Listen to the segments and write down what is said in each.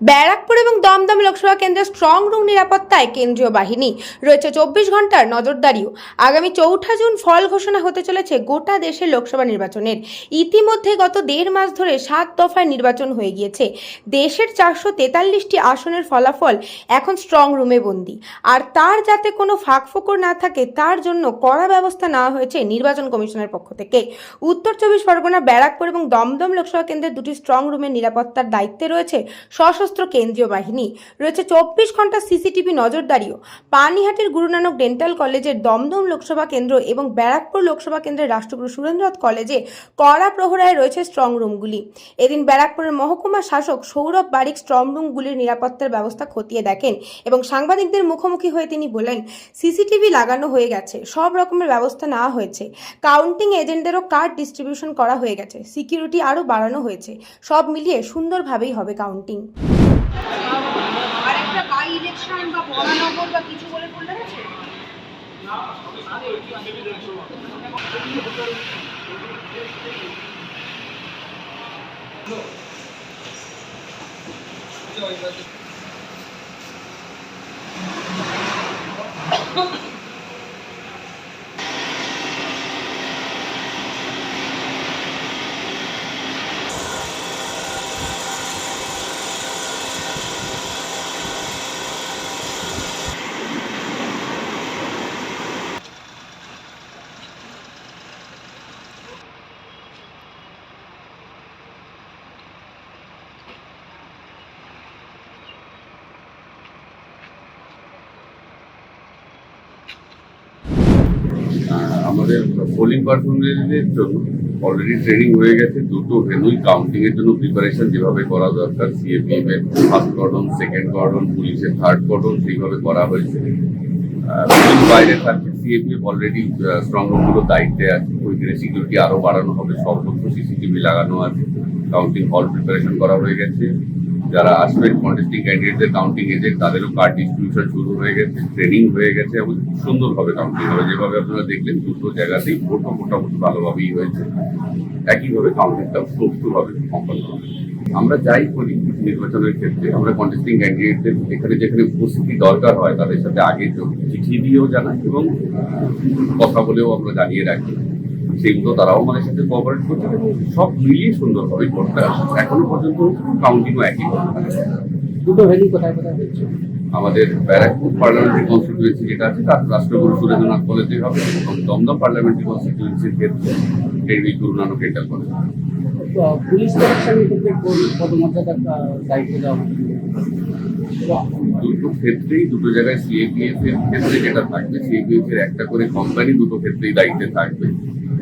ব্যারাকপুর এবং দমদম লোকসভা কেন্দ্রের strong room নিরাপত্তায় কেন্দ্রীয় বাহিনী। রয়েছে চব্বিশ ঘণ্টার নজরদারিও। আগামী চৌঠা জুন ফল ঘোষণা হতে চলেছে গোটা দেশের লোকসভা নির্বাচনের। ইতিমধ্যে গত দেড় মাস ধরে সাত দফায় নির্বাচন হয়ে গিয়েছে। দেশের চারশো তেতাল্লিশটি আসনের ফলাফল এখন স্ট্রং রুমে বন্দি। আর তার যাতে কোনো ফাঁকফোকর না থাকে, তার জন্য কড়া ব্যবস্থা নেওয়া হয়েছে নির্বাচন কমিশনের পক্ষ থেকে। উত্তর চব্বিশ পরগনা, ব্যারাকপুর এবং দমদম লোকসভা কেন্দ্রের দুটি স্ট্রং রুমের নিরাপত্তার দায়িত্বে রয়েছে সশস্ত্র কেন্দ্রীয় বাহিনী। রয়েছে চব্বিশ ঘণ্টা সিসিটিভি নজরদারিও। পানিহাটির গুরু নানক ডেন্টাল কলেজের দমদম লোকসভা কেন্দ্র এবং ব্যারাকপুর লোকসভা কেন্দ্রের রাষ্ট্রগুরু সুরেন্দ্রনাথ কলেজে কড়া প্রহরায় রয়েছে স্ট্রং রুমগুলি। এদিন ব্যারাকপুরের মহকুমা শাসক সৌরভ বারিক স্ট্রং রুমগুলির নিরাপত্তার ব্যবস্থা খতিয়ে দেখেন এবং সাংবাদিকদের মুখোমুখি হয়ে তিনি বলেন, সিসিটিভি লাগানো হয়ে গেছে, সব রকমের ব্যবস্থা নেওয়া হয়েছে। কাউন্টিং এজেন্টদেরও কার্ড ডিস্ট্রিবিউশন করা হয়ে গেছে, সিকিউরিটি আরও বাড়ানো হয়েছে। সব মিলিয়ে সুন্দরভাবেই হবে কাউন্টিং। আর একটা ইলেকশন বা মহানগর বা কিছু বলে করলে আছে আহ, আমাদের পোলিং পারফরমেন্সের জন্য অলরেডি ট্রেনিং হয়ে গেছে। দুটো ভেনুই কাউন্টিং এর জন্য প্রিপারেশন যেভাবে করা দরকার সিএপিএফ এর ফার্স্ট কর্ডন সেকেন্ড কর্ডন পুলিশের থার্ড কর্ডন সেইভাবে করা হয়েছে। বাইরে থাকছে। সিএপিএফ অলরেডি স্ট্রং রুমগুলো দায়িত্বে আছে। ওইখানে সিকিউরিটি আরও বাড়ানো হবে। সর্বত্র সিসিটিভি লাগানো আছে। কাউন্টিং হল প্রিপারেশন করা হয়ে গেছে। যারা আসবেন কন্টেস্টিং ক্যান্ডিডেটদের কাউন্টিং এজেন্ট তাদেরও কার্ড ডিস্ট্রিবিউশন শুরু হয়ে গেছে ট্রেনিং হয়ে গেছে এবং খুব সুন্দরভাবে কাউন্টিং হবে। যেভাবে আপনারা দেখলেন, দুটো জায়গাতেই ভোটও মোটামুটি ভালোভাবেই হয়েছে। একইভাবে কাউন্টিংটাও সুষ্ঠুভাবে সম্পন্ন হবে। আমরা যাই করি নির্বাচনের ক্ষেত্রে, আমরা কন্টেস্টিং ক্যান্ডিডেটদের এখানে যেখানে উপস্থিতি দরকার হয়, তাদের সাথে আগে চিঠি দিয়েও জানাই এবং কথা বলেও আমরা জানিয়ে রাখি। সেগুলো তারাও আমাদের সাথে কোঅপারেট করছে এবং সব মিলিয়ে সুন্দরভাবে ভোটটা এখনও পর্যন্ত কাউন্টিংও একই দুটো ভ্যালি কোথায় কোথায় হচ্ছে আমাদের ব্যারাকপুর পার্লামেন্টারি কনস্টিটিউয়েন্সি যেটা আছে তার রাষ্ট্রগুরু সুরেন্দ্রনাথ কলেজে হবে এবং দমদম পার্লামেন্টারি কনস্টিটিউয়েন্সির ক্ষেত্রে টেরিবি গুরু নানক ডেন্টাল কলেজ তো পুলিশ প্রশাসনের ক্ষেত্রে পদমর্যাদার দায়িত্ব দেওয়া দুটো ক্ষেত্রেই দুটো জায়গায় সিএপিএফ এর ক্ষেত্রে যেটা থাকবে সিএপিএফ এর একটা করে কোম্পানি দুটো ক্ষেত্রেই দায়িত্বে থাকবে।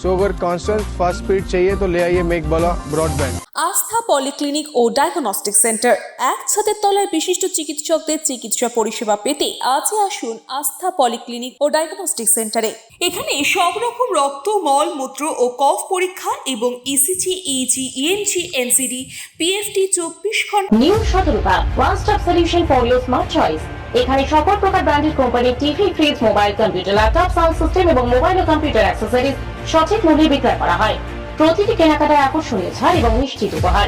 सो अगर कांस्टेंट फास्ट स्पीड चाहिए तो ले आइए मेकबाला ब्रॉडबैंड আস্থা পলিক্লিনিক ও ডায়াগনস্টিক সেন্টার এক ছাদের তলায় বিশিষ্ট চিকিৎসকদের চিকিৎসা পরিষেবা পেতে আজই আসুন আস্থা পলিক্লিনিক ও ডায়াগনস্টিক সেন্টারে এখানে সব রকম রক্ত মল মূত্র ও কফ পরীক্ষা এবং E ECG EEG ENG NCD PFT চব্বিশ ঘন্টা নিউ সতর্কতা one stop solution for your smart choice এখানে সকল প্রকার ব্র্যান্ডেড কোম্পানির TV fridge mobile computer laptop sound system এবং মোবাইল ও কম্পিউটার অ্যাক্সেসরিজ সঠিক মূল্যে বিক্রয় করা হয়। প্রতিটি কেনাকাটায় আকর্ষণীয় ছাড় এবং নিশ্চিত উপহার।